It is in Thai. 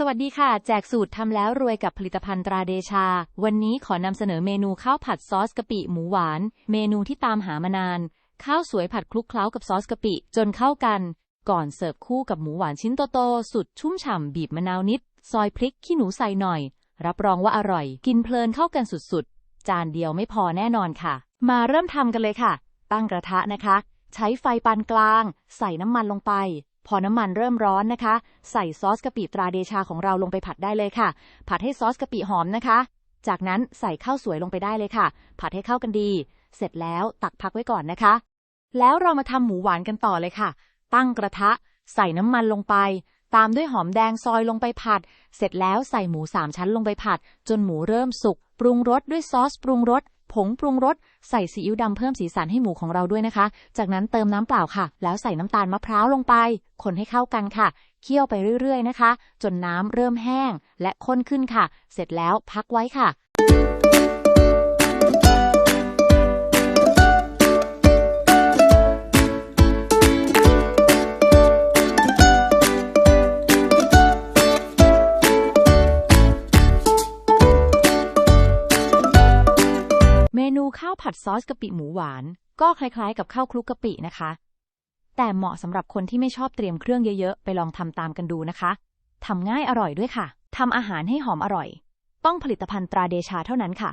สวัสดีค่ะ แจกสูตรทำแล้วรวยกับผลิตภัณฑ์ตราเดชา วันนี้ขอนำเสนอเมนูข้าวผัดซอสกะปิหมูหวาน เมนูที่ตามหามานาน ข้าวสวยผัดคลุกเคล้ากับซอสกะปิ จนเข้ากัน ก่อนเสิร์ฟคู่กับหมูหวานชิ้นโตๆสุดชุ่มฉ่ำบีบมะนาวนิด ซอยพริกขี้หนูใส่หน่อย รับรองว่าอร่อย กินเพลินเข้ากันสุดๆ จานเดียวไม่พอแน่นอนค่ะ มาเริ่มทำกันเลยค่ะ ตั้งกระทะนะคะ ใช้ไฟปานกลาง ใส่น้ำมันลงไป พอน้ำมันเริ่มร้อนนะคะ ใส่ซอสกะปิตราเดชาของเราลงไปผัดได้เลยค่ะ ผัดให้ซอสกะปิหอมนะคะ จากนั้นใส่ข้าวสวยลงไปได้เลยค่ะ ผัดให้เข้ากันดี เสร็จแล้วตักพักไว้ก่อนนะคะ แล้วเรามาทำหมูหวานกันต่อเลยค่ะ ตั้งกระทะ ใส่น้ำมันลงไป ตามด้วยหอมแดงซอยลงไปผัด เสร็จแล้วใส่หมูสามชั้นลงไปผัด จนหมูเริ่มสุกปรุงรสด้วยซอสปรุงรส ผงปรุงรส ใส่ซีอิ๊วดำเพิ่มสีสันให้หมูของเราด้วยนะคะ จากนั้นเติมน้ำเปล่าค่ะ แล้วใส่น้ำตาลมะพร้าวลงไป คนให้เข้ากันค่ะ เคี่ยวไปเรื่อยๆนะคะ จนน้ำเริ่มแห้ง และข้นขึ้นค่ะ เสร็จแล้วพักไว้ค่ะ นูข้าวผัดซอสกะปิหมูหวาน ก็คล้ายๆ กับข้าวคลุกกะปินะคะ แต่เหมาะสำหรับคนที่ไม่ชอบเตรียมเครื่องเยอะๆ ไปลองทำตามกันดูนะคะทำง่ายอร่อยด้วยค่ะทำอาหารให้หอมอร่อย ต้องผลิตภัณฑ์ตราเดชาเท่านั้นค่ะ